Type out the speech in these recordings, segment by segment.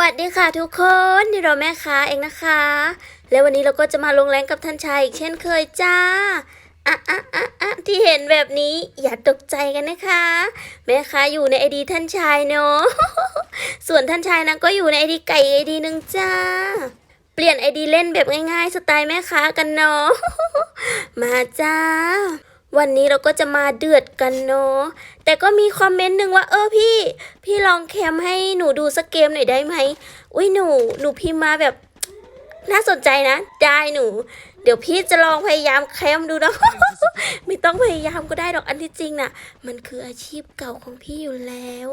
วัสดีค่ะทุกคนนี่เราแม่ค้าเองนะคะ แล้ววันนี้เราก็จะมาลงแรงกับท่านชายอีกเช่นเคยจ้าอะอะอะอะที่เห็นแบบนี้อย่าตกใจกันนะคะ แม่ค้าอยู่ในไอดีท่านชายเนาะส่วนท่านชายนะก็อยู่ในไอดีไก่ไอดีหนึ่งจ้า เปลี่ยนไอดีเล่นแบบง่ายๆ สไตล์แม่ค้ากันเนาะมาจ้า วันนี้เราก็จะมาเดือดกันเนาะ แต่ก็มีคอมเมนต์หนึ่งว่า เออพี่ พี่ลองแคมให้หนูดูสักเกมหน่อยได้ไหม อุ้ยหนู หนูพิมพ์มาแบบ น่าสนใจนะ ได้หนู เดี๋ยวพี่จะลองพยายามแคมดูเนาะ ไม่ต้องพยายามก็ได้หรอก อันที่จริงน่ะ มันคืออาชีพเก่าของพี่อยู่แล้ว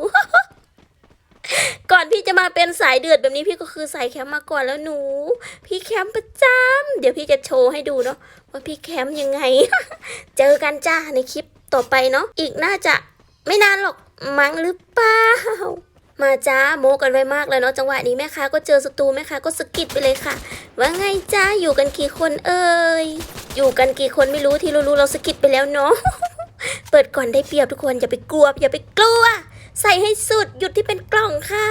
ก่อนพี่จะมาเป็นสายเดือดแบบนี้พี่ก็คือสายแคมป์มาก่อนแล้วหนู พี่แคมป์ประจำเดี๋ยวพี่จะโชว์ให้ดูเนาะว่าพี่แคมป์ยังไง เจอกันจ้าในคลิปต่อไปเนาะอีกน่าจะไม่นานหรอกมั้งหรือเปล่ามาจ้าโมกันไว้มากเลยเนาะจังหวะนี้แม่ค้าก็เจอศัตรูแม่ค้าก็สกิดไปเลยค่ะ ว่าไงจ้าอยู่กันกี่คนเอ่ยอยู่กันกี่คนไม่รู้ที่รู้ๆเราสกิดไปแล้วเนาะเปิดก่อนได้เปรียบทุกคนอย่าไปกลัวอย่าไปกลัว ใส่ให้สุดหยุดที่เป็นกล่องค่ะ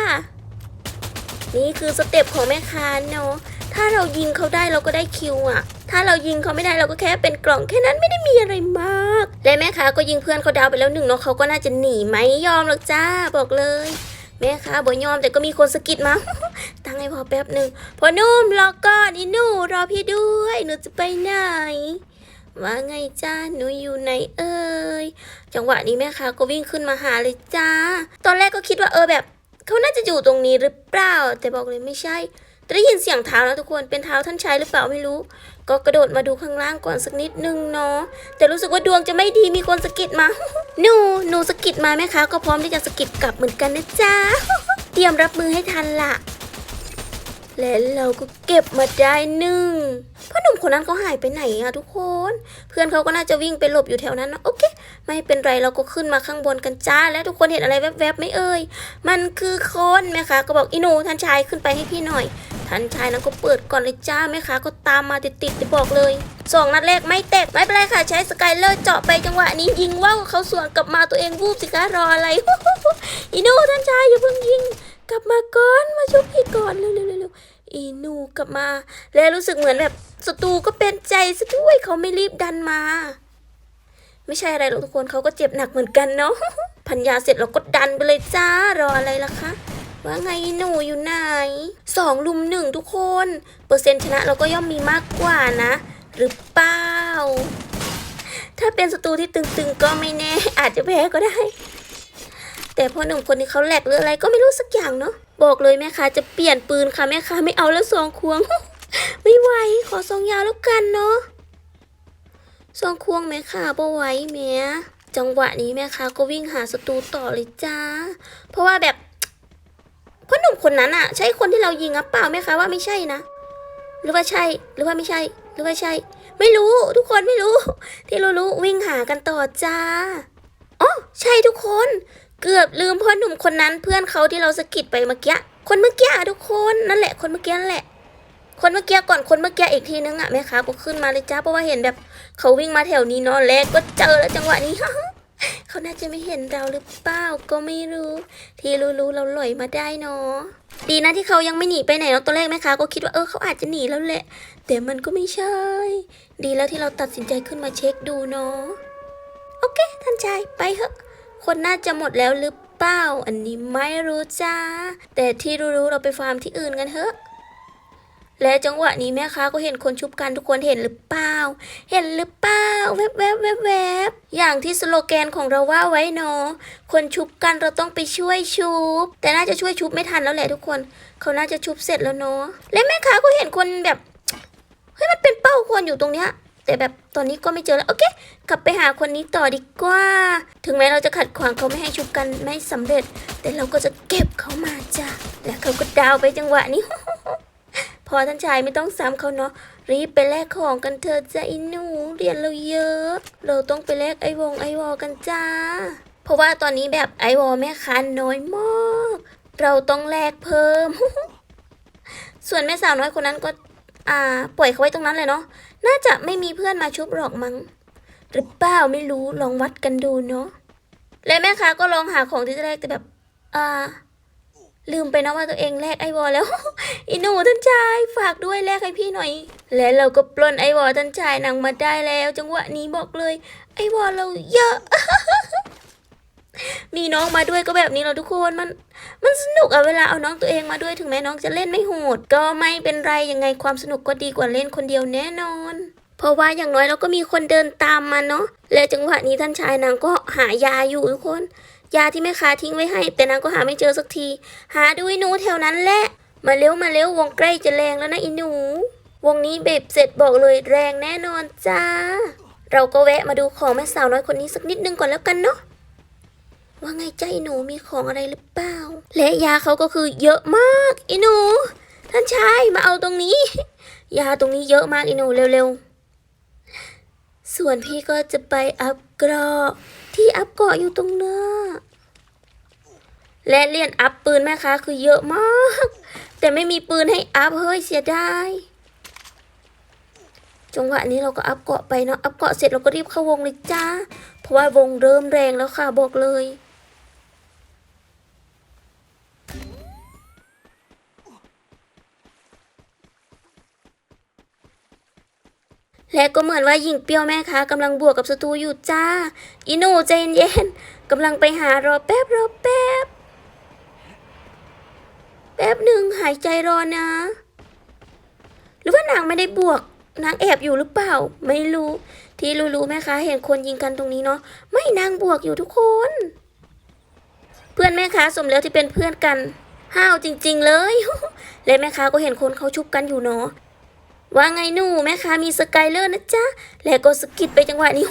นี่คือสเต็ปของแม่ค้าเนาะถ้าเรายิงเขาได้เราก็ได้คิวอะถ้าเรายิงเขาไม่ได้เราก็แค่เป็นกล่องแค่นั้นไม่ได้มีอะไรมาก และแม่ค้าก็ยิงเพื่อนเขาดาวไปแล้วหนึ่งเนาะเขาก็น่าจะหนีไหมยอมหรอกจ้าบอกเลย แม่ค้าบ่ยอมแต่ก็มีคนสะกิดมาตั้งให้พอแป๊บหนึ่งพอนุ่มรอก่อนอีหนูรอพี่ด้วยหนูจะไปไหน ว่าไงจ้าหนูอยู่ไหนเอ่ยจังหวะนี้แม่ค้าก็วิ่งขึ้นมาหาเลยจ้า ตอนแรกก็คิดว่าเออแบบเขาน่าจะอยู่ตรงนี้หรือเปล่า แต่บอกเลยไม่ใช่ แต่ได้ยินเสียงเท้าแล้วทุกคนเป็นเท้าท่านชายหรือเปล่าไม่รู้ ก็กระโดดมาดูข้างล่างก่อนสักนิดนึงเนาะแต่รู้สึกว่าดวงจะไม่ดีมีคนสะกิดมาหนูหนูสะกิดมาแม่ค้าก็พร้อมที่จะสะกิดกลับเหมือนกันนะจ๊ะเตรียมรับมือให้ทันละ และเราก็เก็บมาได้หนึ่งพ่อหนุ่มคนนั้นเขาหายไปไหนอะทุกคน เพื่อนเขาก็น่าจะวิ่งไปหลบอยู่แถวนั้นนะโอเค ไม่เป็นไรเราก็ขึ้นมาข้างบนกันจ้า แล้วทุกคนเห็นอะไรแวบๆไหม่เอ่ย มันคือคนแม่ค้าก็บอกอีหนูท่านชายขึ้นไปให้พี่หน่อย ท่านชายนั้นก็เปิดก่อนเลยจ้าแม่ค้าก็ตามมาติดๆจะบอกเลยสองนัดแรกไม่แตกไม่เป็นไรค่ะใช้สกายเลอร์เจาะไปจังหวะนี้ยิงว่าวเขาสวนกลับมาตัวเองวูบสิคะรออะไรอีหนูท่านชายอย่าเพิ่งยิง กลับมาก่อนมาชุบพี่ก่อนเร็วๆๆๆอีหนูกลับมา แล้วรู้สึกเหมือนแบบศัตรูก็เป็นใจซะด้วยเขาไม่รีบดันมา ไม่ใช่อะไรหรอกทุกคนเขาก็เจ็บหนักเหมือนกันเนาะพันยาเสร็จเราก็ดันไปเลยจ้ารออะไรล่ะคะว่าไงหนูอยู่ไหนสองลุมหนึ่งทุกคน เปอร์เซ็นต์ชนะเราก็ย่อมมีมากกว่านะ หรือเปล่า ถ้าเป็นศัตรูที่ตึงๆก็ไม่แน่ อาจจะแพ้ก็ได้ แต่พ่อหนุ่มคนนี้เขาแหลกหรืออะไรก็ไม่รู้สักอย่างเนาะบอกเลยแม่ค้าจะเปลี่ยนปืนค่ะแม่ค้าไม่เอาแล้วซองควง ไม่ไหวขอซองยาวแล้วกันเนาะซองควงแม่ค้าบ่ไหวแม่จังหวะนี้แม่ค้าก็วิ่งหาศัตรูต่อเลยจ้า เพราะว่าแบบพ่อหนุ่มคนนั้นอะใช่คนที่เรายิงอะเปล่าแม่ค้าว่าไม่ใช่นะหรือว่าใช่ หรือว่าไม่ใช่ หรือว่าใช่ ไม่รู้ทุกคนไม่รู้ ที่เรารู้วิ่งหากันต่อจ้าอ๋อใช่ทุกคน เกือบลืมพ่อหนุ่มคนนั้นเพื่อนเขาที่เราสะกิดไปเมื่อกี้ คนเมื่อกี้อะทุกคนนั่นแหละ คนเมื่อกี้นั่นแหละ คนเมื่อกี้ก่อนคนเมื่อกี้อีกทีนึงอะแม่ค้าก็ขึ้นมาเลยจ้าเพราะว่าเห็นแบบ เขาวิ่งมาแถวนี้เนอนแล้วก็เจอแล้วจังหวะนี้เขาน่าจะไม่เห็นเราหรือเปล่าก็ไม่รู้ ที่รู้ๆเราหลอยมาได้เนาะดีนะที่เขายังไม่หนีไปไหนเนาะตอนแรกแม่ค้าก็คิดว่าเออเขาอาจจะหนีแล้วแหละ แต่มันก็ไม่ใช่ ดีแล้วที่เราตัดสินใจขึ้นมาเช็คดูเนาะโอเคท่านชายไปเถอะ คนน่าจะหมดแล้วหรือเปล่า อันนี้ไม่รู้จ้า แต่ที่รู้ๆเราไปฟาร์มที่อื่นกันเถอะ และจังหวะนี้แม่ค้าก็เห็นคนชุบกันทุกคนเห็นหรือเปล่า เห็นหรือเปล่าแวบแวบแวบแวบอย่างที่สโลแกนของเราว่าไว้เนาะคนชุบกันเราต้องไปช่วยชุบ แต่น่าจะช่วยชุบไม่ทันแล้วแหละทุกคน เขาน่าจะชุบเสร็จแล้วเนาะ และแม่ค้าก็เห็นคนแบบ เฮ้ยมันเป็นเป้าคนอยู่ตรงเนี้ยแต่แบบตอนนี้ก็ไม่เจอแล้ว โอเค กลับไปหาคนนี้ต่อดีกว่า ถึงแม้เราจะขัดขวางเขาไม่ให้ชุบกันไม่สำเร็จ แต่เราก็จะเก็บเขามาจ้ะ และเขาก็ดาวไปจังหวะนี้ พอท่านชายไม่ต้องซ้ำเขาเนาะ รีบไปแลกของกันเถอะจ้าอินหนู เรียนเราเยอะ เราต้องไปแลกไอวงไอวอกันจ้า เพราะว่าตอนนี้แบบไอวอแม่ค้าน้อยมาก เราต้องแลกเพิ่ม ส่วนแม่สาวน้อยคนนั้นก็ อ่า ปล่อยเขาไว้ตรงนั้นเลยเนาะ น่าจะไม่มีเพื่อนมาชุบหรอกมั้ง หรือเปล่าไม่รู้ลองวัดกันดูเนาะและแม่ค้าก็ลองหาของที่จะแลกแต่แบบอ่าลืมไปนะว่าตัวเองแลกไอวอลแล้วอีหนูท่านชายฝากด้วยแลกให้พี่หน่อย และเราก็ปล้นไอวอลท่านชายนางมาได้แล้ว จังหวะนี้บอกเลยไอวอลเราเยอะ มีน้องมาด้วยก็แบบนี้เราทุกคนมัน มันสนุกอะเวลาเอาน้องตัวเองมาด้วยถึงแม้น้องจะเล่นไม่โหด ก็ไม่เป็นไรยังไงความสนุกก็ดีกว่าเล่นคนเดียวแน่นอน เพราะว่าอย่างน้อยเราก็มีคนเดินตามมาเนาะและจังหวะนี้ท่านชายนางก็หายาอยู่ทุกคน ยาที่แม่ค้าทิ้งไว้ให้ แต่นางก็หาไม่เจอสักที หาดูไอ้หนูแถวนั้นแหละมาเร็วมาเร็ววงใกล้จะแรงแล้วนะอีหนู วงนี้เบบเสร็จบอกเลยแรงแน่นอนจ้า เราก็แวะมาดูของแม่สาวน้อยคนนี้สักนิดนึงก่อนแล้วกันเนาะว่าไงใจหนูมีของอะไรหรือเปล่า และยาเขาก็คือเยอะมากอีหนู ท่านชายมาเอาตรงนี้ ยาตรงนี้เยอะมากอีหนูเร็วๆ ส่วนพี่ก็จะไปอัพเกราะที่อัพเกราะอยู่ตรงเน้าและเรียนอัพปืนแม่ค้าคือเยอะมาก แต่ไม่มีปืนให้อัพเฮ้ยเสียดายจังหวะนี้เราก็อัพเกาะไปเนาะอัพเกาะเสร็จเราก็รีบเข้าวงเลยจ้า เพราะว่าวงเริ่มแรงแล้วค่ะบอกเลย และก็เหมือนว่าหญิงเปรียวแม่ค้ากำลังบวกกับศัตรูอยู่จ้า อีหนูใจเย็นๆกำลังไปหารอแป๊บรอแป๊บ แป๊บหนึ่งหายใจรอนะ หรือว่านางไม่ได้บวกนางแอบอยู่หรือเปล่า ไม่รู้ ที่รู้ๆแม่ค้าเห็นคนยิงกันตรงนี้เนาะไม่นางบวกอยู่ทุกคน เพื่อนแม่ค้าสมแล้วที่เป็นเพื่อนกัน ห้าวจริง ๆ เลย และแม่ค้าก็เห็นคนเขาชุบกันอยู่เนาะ ว่าไงหนูแม่ค้ามีสกายเลอร์นะจ๊ะและก็สกิดไปจังหวะนี้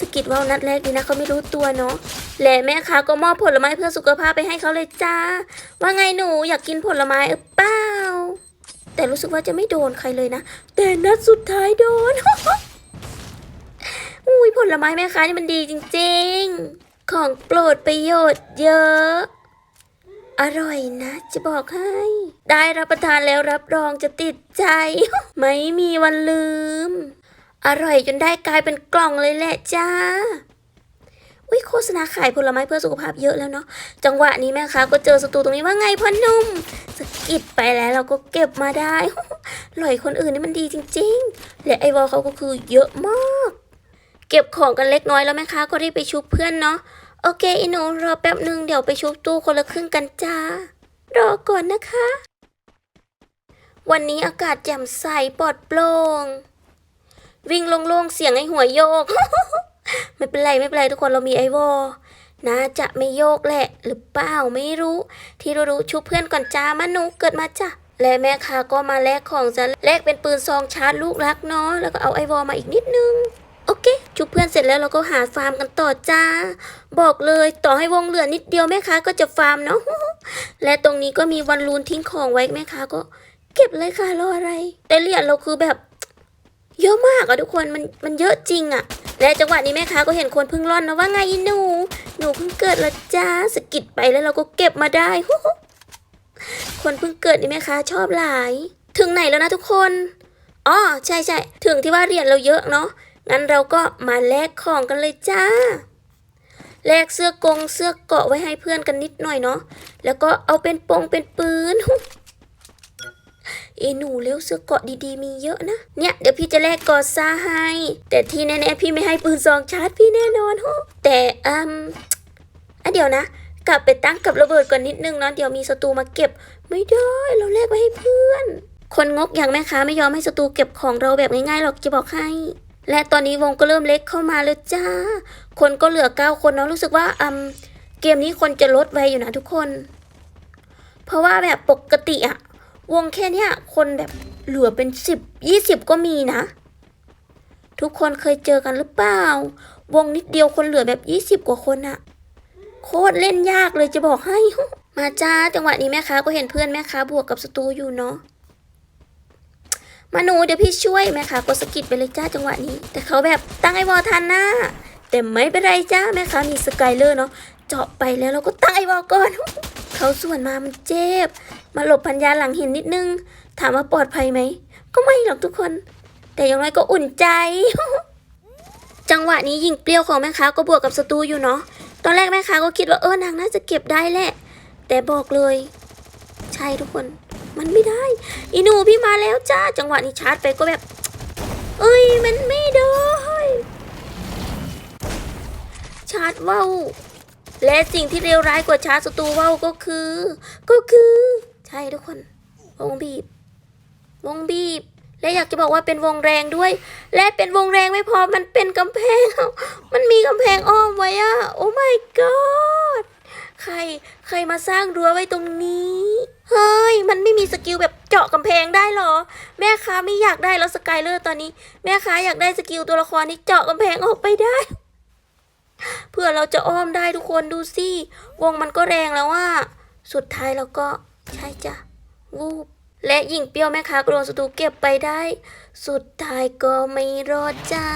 สกิดว่านัดแรกดีนะเขาไม่รู้ตัวเนาะและแม่ค้าก็มอบผลไม้เพื่อสุขภาพไปให้เขาเลยจ้า ว่าไงหนูอยากกินผลไม้หรือเปล่าแต่รู้สึกว่าจะไม่โดนใครเลยนะแต่นัดสุดท้ายโดนอุ้ยผลไม้แม่ค้านี่มันดีจริง ๆ ของโปรดประโยชน์เยอะ อร่อยนะ จะบอกให้ ได้รับประทานแล้วรับรองจะติดใจ ไม่มีวันลืม อร่อยจนได้กลายเป็นกล่องเลยแหละจ้าอุ้ยโฆษณาขายผลไม้เพื่อสุขภาพเยอะแล้วเนาะจังหวะนี้แม่ค้าก็เจอศัตรูตรงนี้ว่าไงพ่อนุ่มสกิดไปแล้วเราก็เก็บมาได้หล่อยคนอื่นนี่มันดีจริง ๆ และไอวอลเขาก็คือเยอะมาก เก็บของกันเล็กน้อยแล้วแม่ค้าก็รีบไปชุบเพื่อนเนาะ โอเคอีหนูรอแป๊บหนึ่งเดี๋ยวไปชุบตู้คนละครึ่งกันจ้ารอก่อนนะคะ วันนี้อากาศแจ่มใสปลอดโปร่งวิ่งโล่งๆเสียงไอ้หัวโยก ไม่เป็นไรไม่เป็นไรทุกคนเรามีไอวอน่าจะไม่โยกแหละ หรือเปล่าไม่รู้ ที่รู้ๆชุบเพื่อนก่อนจ้ามาหนูเกิดมาจ้ะและแม่ค้าก็มาแลกของจะแลกเป็นปืนซองชาร์จลูกรักเนาะแล้วก็เอาไอวอมาอีกนิดนึง เคชุบเพื่อนเสร็จแล้วเราก็หาฟาร์มกันต่อจ้า บอกเลยต่อให้วงเหลือนิดเดียวแม่ค้าก็จะฟาร์มเนาะและตรงนี้ก็มีวันลูนทิ้งของไว้แม่ค้าก็ เก็บเลยค่ะรออะไร แต่เหรียญเราคือแบบ เยอะมากอะทุกคนมันมันเยอะจริงอะและจังหวะนี้แม่ค้าก็เห็นคนเพิ่งร่อนนะว่าไงหนู หนูเพิ่งเกิดละจ้าสกิดไปแล้วเราก็เก็บมาได้คนเพิ่งเกิดนี่แม่ค้าชอบหลาย ถึงไหนแล้วนะทุกคนอ๋อใช่ใช่ถึงที่ว่าเหรียญเราเยอะเนาะ งั้นเราก็มาแลกของกันเลยจ้า แลกเสื้อกงเสื้อเกาะไว้ให้เพื่อนกันนิดหน่อยเนาะ แล้วก็เอาเป็นปงเป็นปืนเอหนูเร็วเสื้อเกาะดีๆมีเยอะนะ เนี่ยเดี๋ยวพี่จะแลกกอซ่าให้ แต่ที่แน่ๆพี่ไม่ให้ปืนซองชาร์จพี่แน่นอนฮะแต่อืมอะเดี๋ยวนะ กลับไปตั้งกับระเบิดก่อนนิดนึงเนาะเดี๋ยวมีศัตรูมาเก็บ ไม่ได้เราแลกไว้ให้เพื่อน คนงกอย่างแม่ค้าไม่ยอมให้ศัตรูเก็บของเราแบบง่ายๆหรอกจะบอกให้ และตอนนี้วงก็เริ่มเล็กเข้ามาแล้วจ้า คนก็เหลือเก้าคนเนาะรู้สึกว่าอืมเกมนี้คนจะลดไวอยู่นะทุกคน เพราะว่าแบบปกติอะวงแค่เนี้ยคนแบบเหลือเป็นสิบยี่สิบก็มีนะ ทุกคนเคยเจอกันหรือเปล่า วงนิดเดียวคนเหลือแบบยี่สิบกว่าคนอะโคตรเล่นยากเลยจะบอกให้ มาจ้าจังหวะนี้แม่ค้าก็เห็นเพื่อนแม่ค้าบวกกับศัตรูอยู่เนาะ มาหนูเดี๋ยวพี่ช่วยแม่ค้าก็สกิดไปเลยจ้าจังหวะนี้ แต่เขาแบบตั้งไอวอลทันนะแต่ไม่เป็นไรจ้าแม่ค้ามีสกายเลอร์เนาะเจาะไปแล้วเราก็ตั้งไอวอลก่อน เขาส่วนมามันเจ็บ มาหลบพันยาหลังหินนิดนึง ถามว่าปลอดภัยไหม ก็ไม่หรอกทุกคน แต่อย่างไรก็อุ่นใจ จังหวะนี้ยิงเปรี้ยวของแม่ค้าก็บวกกับศัตรูอยู่เนาะตอนแรกแม่ค้าก็คิดว่าเออนางน่าจะเก็บได้แหละ แต่บอกเลย ใช่ทุกคน มันไม่ได้ อีหนูพี่มาแล้วจ้า จังหวะนี้ชาร์จไปก็แบบ เอ้ยมันไม่ได้ ชาร์จว่าวและสิ่งที่เลวร้ายกว่าชาร์จศัตรูว่าวก็คือ ก็คือ ใช่ทุกคน วงบีบ วงบีบ และอยากจะบอกว่าเป็นวงแรงด้วย และเป็นวงแรงไม่พอมันเป็นกำแพง มันมีกำแพงอ้อมไว้อะโอ้ my god ใคร ใครมาสร้างรั้วไว้ตรงนี้ เฮ้ย มันไม่มีสกิลแบบเจาะกำแพงได้หรอ แม่ค้าไม่อยากได้แล้วสกายเลอร์ตอนนี้ แม่ค้าอยากได้สกิลตัวละครที่เจาะกำแพงออกไปได้ เพื่อเราจะอ้อมได้ทุกคนดูสิ วงมันก็แรงแล้วว่า สุดท้ายเราก็ ใช่จ้ะ วูบ และหญิงเปรี้ยวแม่ค้าก็โดนศัตรูเก็บไปได้ สุดท้ายก็ไม่รอดจ้า